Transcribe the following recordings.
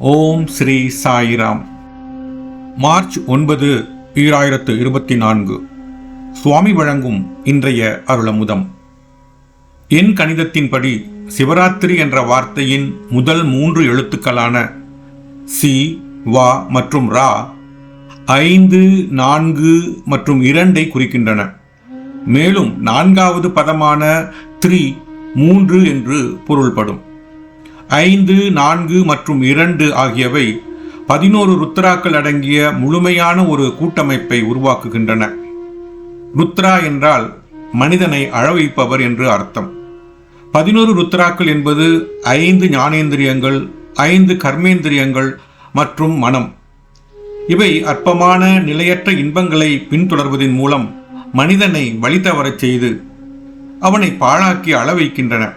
ஓம் Sri Sairam. March ஒன்பது ஈராயிரத்து இருபத்தி நான்கு. சுவாமி வழங்கும் இன்றைய அருளமுதம். என் கணிதத்தின்படி சிவராத்திரி என்ற வார்த்தையின் முதல் மூன்று எழுத்துக்களான சி வா மற்றும் ரா ஐந்து நான்கு மற்றும் இரண்டை குறிக்கின்றன. மேலும் நான்காவது பதமான த்ரீ மூன்று என்று பொருள்படும். ஐந்து நான்கு மற்றும் இரண்டு ஆகியவை பதினோரு ருத்ராக்கள் அடங்கிய முழுமையான ஒரு கூட்டமைப்பை உருவாக்குகின்றன. ருத்ரா என்றால் மனிதனை அழவைப்பவர் என்று அர்த்தம். பதினோரு ருத்ராக்கள் என்பது ஐந்து ஞானேந்திரியங்கள் ஐந்து கர்மேந்திரியங்கள் மற்றும் மனம். இவை அற்பமான நிலையற்ற இன்பங்களை பின்தொடர்வதன் மூலம் மனிதனை வழித்தவரச் செய்து அவனை பாழாக்கி அளவைக்கின்றன.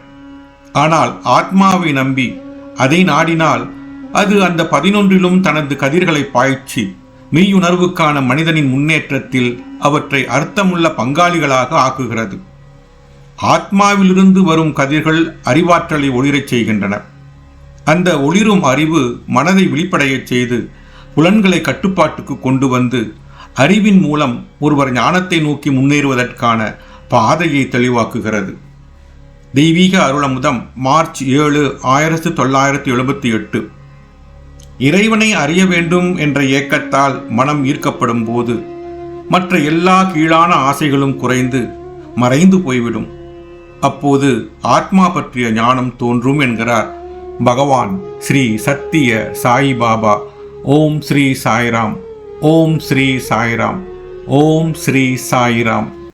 ஆனால் ஆத்மாவை நம்பி அதை நாடினால் அது அந்த பதினொன்றிலும் தனது கதிர்களை பாய்ச்சி மெய்யுணர்வுக்கான மனிதனின் முன்னேற்றத்தில் அவற்றை அர்த்தமுள்ள பங்காளிகளாக ஆக்குகிறது. ஆத்மாவிலிருந்து வரும் கதிர்கள் அறிவாற்றலை ஒளிரச் செய்கின்றன. அந்த ஒளிரும் அறிவு மனதை விழிப்படையச் செய்து புலன்களை கட்டுப்பாட்டுக்கு கொண்டு வந்து அறிவின் மூலம் ஒருவர் ஞானத்தை நோக்கி முன்னேறுவதற்கான பாதையை தெளிவாக்குகிறது. தெய்வீக அருளமுதம் மார்ச் ஏழு ஆயிரத்து தொள்ளாயிரத்து எழுபத்தி எட்டு இறைவனை அறிய வேண்டும் என்ற ஏக்கத்தால் மனம் ஈர்க்கப்படும் போது மற்ற எல்லா கீழான ஆசைகளும் குறைந்து மறைந்து போய்விடும். அப்போது ஆத்மா பற்றிய ஞானம் தோன்றும் என்கிறார் பகவான் ஸ்ரீ சத்திய சாய் பாபா. ஓம் ஸ்ரீ சாய்ராம் ஓம் ஸ்ரீ சாய்ராம் ஓம் ஸ்ரீ சாய்ராம்.